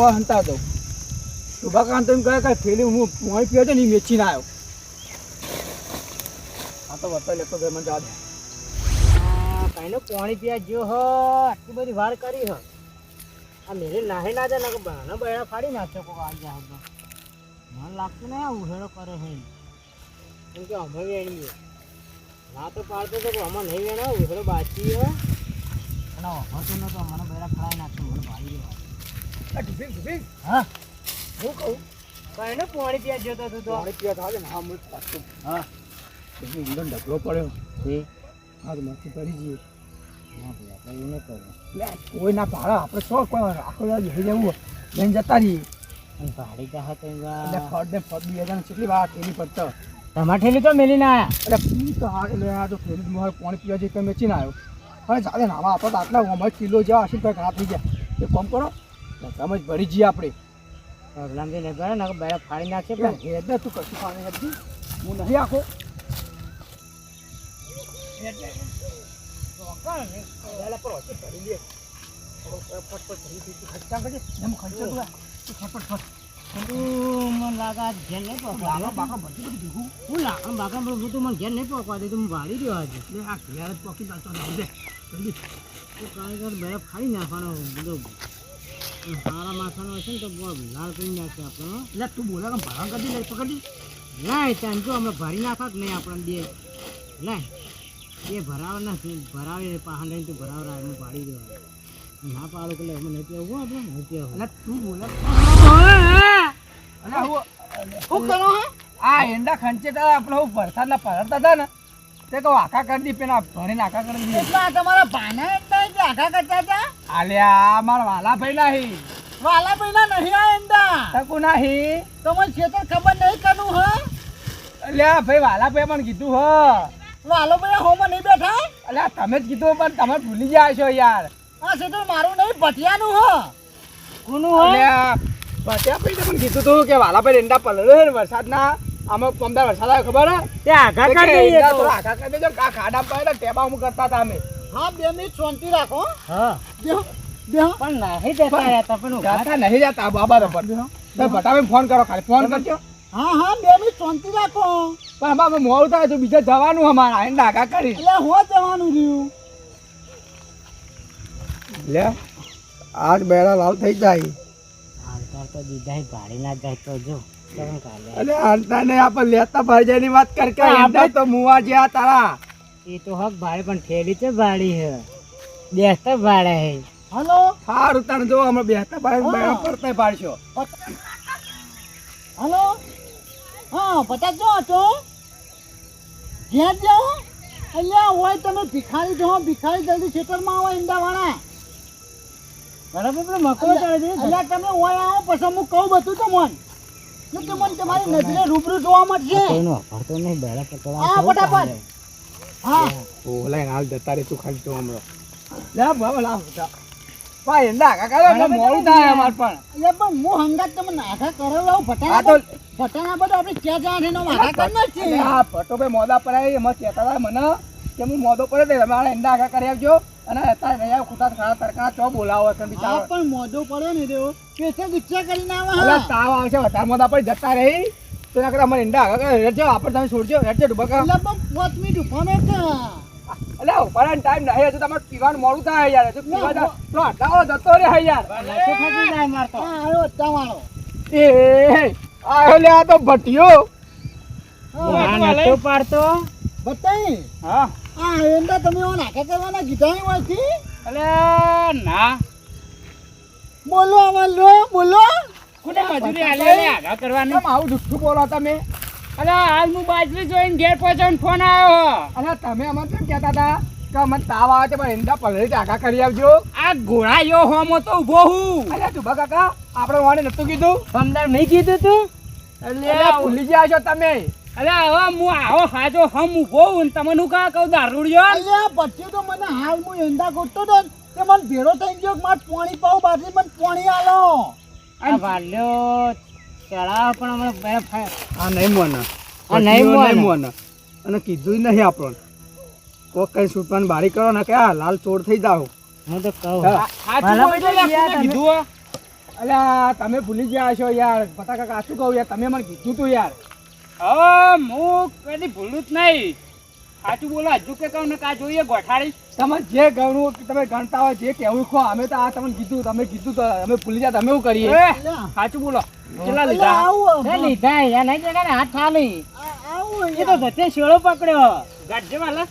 તારા વા હંતા દઉં શુભાકાંત એમ કહે કે થેલી હું પાણી પીએ છે ને એ મેચીને આવ્યો આ તો વરસાદ લેતો ગયો મને જવા દે કઈને પાણી પીવા જ્યો હ, આટલી બધી વાર કરી હ. આ મેરે નાહી ના જાય ને બાણા બૈણા ફાડી નાખ્યો કોક આ જા હતો મને લાગતું ને ઉહેડો કરે હે. કેમ કે અમે વેણીએ. ના તો પાડતો તો અમે નહીં વેણા ઉહેડો બાકી હે. અને ન તો મને બૈરા ફાડી નાખ્યો, મને ભાઈ આ ટિફિન ટિફિન? હા. હું કહું? કઈને પાણી પીવા જતો તું તો. પાણી પીવા થાવે ને હા હું પાછું હા. ટિફિન અંદર ઢગલો પડ્યો. હે? હા તો મસ્તી કરી જઈએ ના ભાઈ આપણે એવું ન કરવું. લે કોઈ ના ભાડા આપણે શોખ કોઈ આખો દાડ લઈ જવું લઈને જતા રહીએ. ભાડી જા હતો એટલે ફટ ને ફળ બે હજાર કેટલી વાર થેલી પડતો તમારે ઠેલી તો મેલી ના એટલે પી તો હા એટલે આ તો ફેરી મારે પાણી પીવા જઈ તો મેચી ના આવ્યો. હવે જાતે નાવા આપણે તો આટલા અમારે કિલો જેવા હશે ખરાબ થઈ ગયા. એ કોમ કરો તમે જ ભરી જઈએ આપણે. લાંબી નહીં ભરે ને બેડા ફાડી નાખે પણ હેડ ને તું કશું પાણી નથી. હું નહીં આખો કારીગર બે ફાડી નાખવાનો. બધો સારા માથાનો હશે ને તો લાલ કરી નાખશે આપણે. એટલે તું બોલે કે ભાડા કરી લે પકડી? નહીં ત્યાં જો અમે ભરી નાખા નહીં આપણને બે. લે એ ભરાવ નથી ભરાવે પાહન લઈને તું ભરાવરા એમ પાડી દેવા ના પાડો એટલે અમે નહીં પીવું આપણે નહીં પીવું એટલે તું બોલે. હું શું કરો આ એંડા ખંચે તારા આપણે હું વરસાદના પલળતા હતા ને. તે કહું આખા કરી દી પેલા ભરીને આખા કરી એટલા તમારા ભાના જે આઘા કરતા હતા? આલ્યા મારા વાલા ભાઈ નાહી. વાલા પૈના નહીં આ એંડા તકુ નાહી. તમને ખેતર ખબર નહીં કનું હે? અલ્યા ભાઈ વાલા ભાઈ પણ કીધું હ. વાલો પૈના હોમાં નહીં બેઠા? અલ્યા તમે જ કીધું પણ તમે ભૂલી ગયા છો યાર. આ ખેતર મારું નહીં ભટિયાનું હ. કોનું અલ્યા પત્યા ભાઈ પણ કીધું તું કે વાલા ભાઈ એંડા પલળે ને વરસાદના. આમાં પમદાર વરસાદ આવે ખબર હે તે આઘા કે કરી દઈએ એંડા તો. થોડા આખા કરી દેજો કા ખાડા પડે ટેબા હું કરતા હતા અમે. હા બે મિનિટ શાંતિ રાખો હા. પણ નહીં દેતા હતા પણ ગાતા નહીં જતા બાબા તો ભટાભાઈ ફોન કરો ખાલી ફોન કરજો. હા હા બે મિનિટ શાંતિ રાખો. પણ બાબા મોડું થાય તો બીજે જવાનું અમારે એંડા ડાકા કરી. એટલે હો જવાનું રહ્યું? લે આજ બેડા લાલ થઈ જાય. હાલતા તો દીધા ભાડી ના જાય તો જો કેમ કાલે? અલે હાલતા ને આપણે લેતા ભાઈજાની વાત કર કે તો મુવા જ્યાં તારા. એ તો હક ભાડે પણ ઠેલી તો ભાડી હે. બેસતા ભાડે હે. હલો? સારું તને જો અમે બેસતા ભાડે. પડતા પાડશો. હલો? હા પચાસ જો તો ઘેર જાઓ અહીંયા હોય તમે ભિખારી જો ભિખારી જલ્દી ખેતરમાં આવો ઈંડાવાળા. બરાબર પણ મકરો ચાલે છે. એટલે તમે હોય આવો પછી હું કહું બધું તો મન. તમને તમારી નજરે રૂબરૂ જોવા મળશે. આ ફટાફટ. હા. ઓલા હાલ જતા રે તું ખાલી તો હમણાં. લે બાબા લાવ ભાઈ એંડા કાકા લો મોડું થાય અમાર પણ. એટલે પણ હું હંગાત તમે નાખા કરેલો આ ભટાણા તો ભટાણા બધો આપણે ક્યાં જવાનું એનો મારા કર અલે આ ભટ્ટો ભાઈ મોદા પર આવી એમાં કહેતા હતા મને કે હું મોદો પડે દે તમારે એંડા આખા કરી આપજો અને અત્યારે આવ ખોટા ખાડા તડકા ચો બોલાવો છે હા બિચારો પણ મોદો પડે ને તેઓ પેસે રિક્ષા કરીને આવે હા. તાવ આવશે વધારે મોદા પર જતા રહી. તો ના કરે અમારે એંડા આગળ આપણે તમે છોડજો હેડજો ડુબકા. એટલે પણ પાંચ મિનિટ ઉભાનો કે. એટલે ઉપાડવાનો ટાઈમ નહીં હજુ તમારે પીવાનું મોડું થાય યાર હજુ પીવા તો આટલા જતો રે હે યાર હા આયો તમારો. એ આયો લે આ તો ભટિયો પાડતો. બતાઈ હા. આ એંડા તમે ઓ નાખા કરવાના કીધા નહીં અલે ના. બોલો આમાં લો બોલો. કોને મજૂરી આલે? લે આગા કરવાની. કેમ આવું જુઠ્ઠું બોલો તમે? અરે હાલ હું બાજરી જોઈને ઘેર પહોંચ્યો ફોન આવ્યો અરે તમે અમને કેમ કહેતા હતા કે અમને તાવ આવે છે પણ એંડા પલળી આગા કરી આવજો. આ ઘોડાયો હોમો તો ઊભો હું. અરે તું કાકા આપણે વાણે નતું કીધું? સમદાર નહીં કીધું તું? એટલે ભૂલી ગયા છો તમે. અરે હવે હું આવો હાજો હમ ઊભો હું તમને હું કા કહું દારૂડિયો અરે પછી તો મને હાલ હું એંડા ગોઠતો તો તે મને ભેરો થઈ ગયો મારે પોણી પાઉં બાજરી મને પોણી આલો. આ વાલ્યો ચડાવ પણ હમણાં આ નહીં મોના આ નહીં મોના. મોના અને કીધું નહીં આપણને. કોક કઈ છૂટવાની બારી કરો ને કે આ લાલ ચોર થઈ જાવ હું તો કહું. કીધું? અલ્યા તમે ભૂલી ગયા છો યાર. પતા કાકા શું કહું યાર તમે મને કીધું તું યાર. હવે હું કદી ભૂલું જ નહીં. સાચું બોલો હજુ કે કહું ને કા જોઈએ ગોઠાડી તમે જે ગણું તમે ગણતા હોય જે કહેવું ખો અમે તો આ તમને કીધું તમે કીધું તો અમે ભૂલી જાય અમે એવું કરીએ? સાચું બોલો. કેટલા લીધા? લીધા યાર નહીં હાથ થા નહીં આવું એ તો ગતે શેળો પકડ્યો. ગાઢ વાલા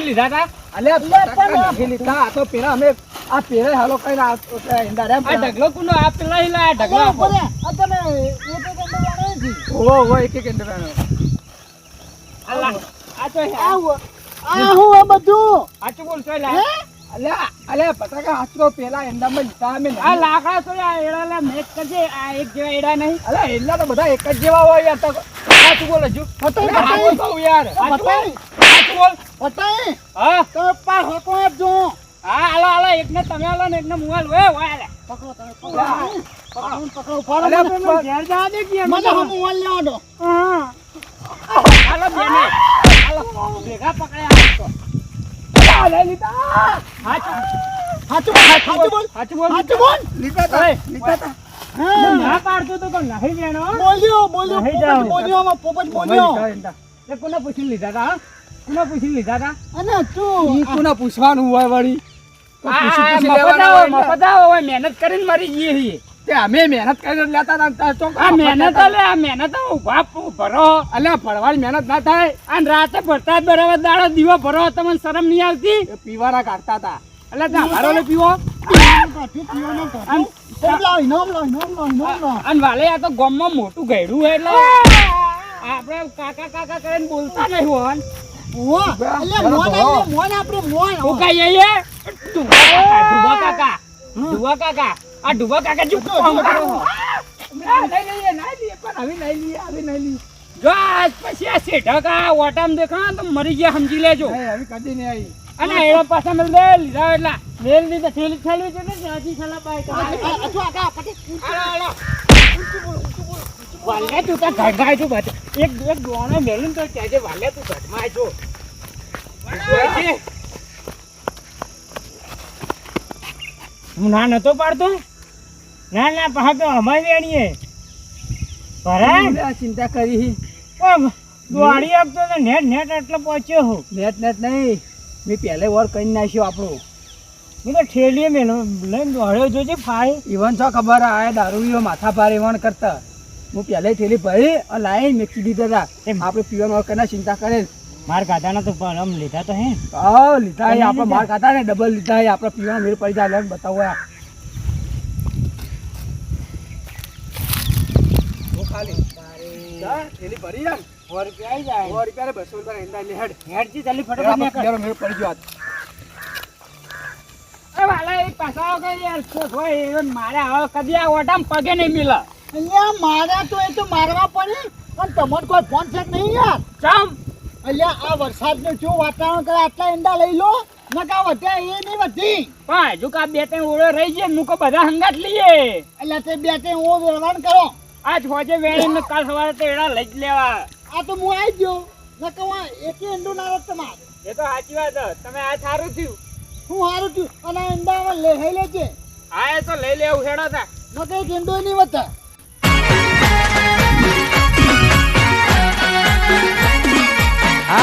લીધા તા અલ્યા, લીધા. તો પેલા અમે આ પેરે હાલો કઈ ના તો તે ઈંડા રેમ આ ઢગલો કુનો આ પેલા હિલા આ ઢગલો અલ્યા, આ તમે એક એક અંદર જાણે છે. ઓ ઓ એક એક ઈંડા રેમ. અલા આ તો હે. આ હું આ બધું બોલ તો લા. હે? અલે અલે પટાકા હાથ તો પેલા ઈંડામાં લીધા અમે આ લાકડા તો આ એડા લા મેચ કરજે આ એક જેવા એડા નહીં અલે ઈંડા તો બધા એક જ જેવા હોય યાર તો સાચું બોલ હજુ પતંગ, પતંગ. સાચું યાર પતંગ, સાચું બોલ પતંગ. હા તો પા હકો આપજો. હા હાલો હાલો એકને તમે હાલો ને એકને મુવાલ હોય હોય હાલે. પકડો તમે, પકડો. પકડો, મને. ઘેર જવા દે કે મને તો. મુવા લેવા દો. હાલો બેને હાલો ભેગા પકડ્યા તો. અલ્યા, લઈ હાચું સાચું સાચું બોલ, હાચું બોલ, હાચું બોલ. લીધા તા, લીતા તા. ના પાડતો તો નહીં લેણો બોલ્યો, બોલ્યો, પોપટ બોલ્યો, પોપટ બોલ્યો. કોને પૂછી લીધા તા હા? કોને પૂછી લીધા તા અને તું, કોને પૂછવાનું હોય વળી મહેનત કરીને મરી જઈએ છીએ તે અમે મહેનત કરીને લેતા તા ને આ મહેનત લે આ મહેનત ઊભા ભરો અલ્યા ભણવાની મહેનત ના થાય. અને રાતે ભરતા જ બરાબર દાડો દીવો ભરો તમને શરમ નહીં આવતી? પીવાના કાઢતા તા એટલે ત્યાં હારો લે પીવો. મોટું ગયડું એટલે. આપડે કાકા કાકા કરીને બોલતા નહીં. અલ્યા, મોન આપણે ડુબા કાકા કાકા આ ડુબા કાકા ચૂપ કામ કરો ના, લઈ લઈએ ના લઈએ પણ હવે લઈ લઈએ હવે લઈ લઈએ જો પછી આ શેઠા કા ઓટામ દેખા તો મરી ગયા સમજી લેજો હવે કદી નહીં આવી અને એનો પાછા મેલ દે લીધા એટલા મેલ થેલી થેલી છે ને ત્યાંથી છેલ્લા બાઈક આ, આ, આ, જો આગા, પટી. વાલે તું ત્યાં ઘટમાં છું બટ એક એક દોણો મેલું તો ત્યાં જે વાલ્યા તું ઘટમાં છો હું ના નતો પાડતો? ના ના પા તો અમારી વેણીએ. ભરાય ચિંતા કરી દોડી આપતો તો નેટ નેટ એટલો પહોંચ્યો હું. નેટ નેટ નહીં. મેં પહેલે વોર કરી નાખ્યો આપણો. મેં તો ઠેલીએ મેં લઈને દોડ્યો જોજે ફાય ઈવન છો ખબર આ દારૂ માથા ભારે ઇવન કરતા. હું પહેલે થેલી ભરી અને લાઈન મેકી દીધા હતા. એમ. આપણે પીવાનું કના ચિંતા કરે. માર ખાતાના તો આમ લીધા તો હે. હા લીધા હે આપણે માર ખાતા ને ડબલ લીધા હે આપણે પીવાનું મેળ પડી જાય લે બતાવો આ. થેલી ભરી સો રૂપિયા આવી જાય. સો રૂપિયા બસો રૂપિયા એંડા લે હેડ. હેડજી જલ્દી ફટાફટ મેળ પડી ગયો આજ. વાલા એક પાછા આવો કે યાર મારે હવે કદી આ ઓટામ પગે નહીં મિલે. અલ્યા, મારા તો એ તો મારવા પડે. પણ તમને કોઈ ફોન છે નહીં યાર? ચમ. અલ્યા આ વરસાદનું શું વાતાવરણ કરે? આટલા ઈંડા લઈ લો. નકા વધ્યા એ નહીં વધી. પણ હજુ કા બે ત્રણ ઓળો રહી છે મૂકો બધા હંગાત લઈએ. અલ્યા તે બે ત્રણ હું વેળવાણ કરો. આજ હોજે વેણી ને કાલ સવારે તો એડા લઈ જ લેવા. આ તો હું આવી ગયો. નકા હું એક ઈંડું ના રહેત તમારે. એ તો સાચી વાત છે. તમે આ સારું થયું. હું સારું થયું. અને ઈંડા લે લઈ લેજે. હા એ તો લઈ લેવું હેડા તા. નકા ઈંડો નહીં વધે.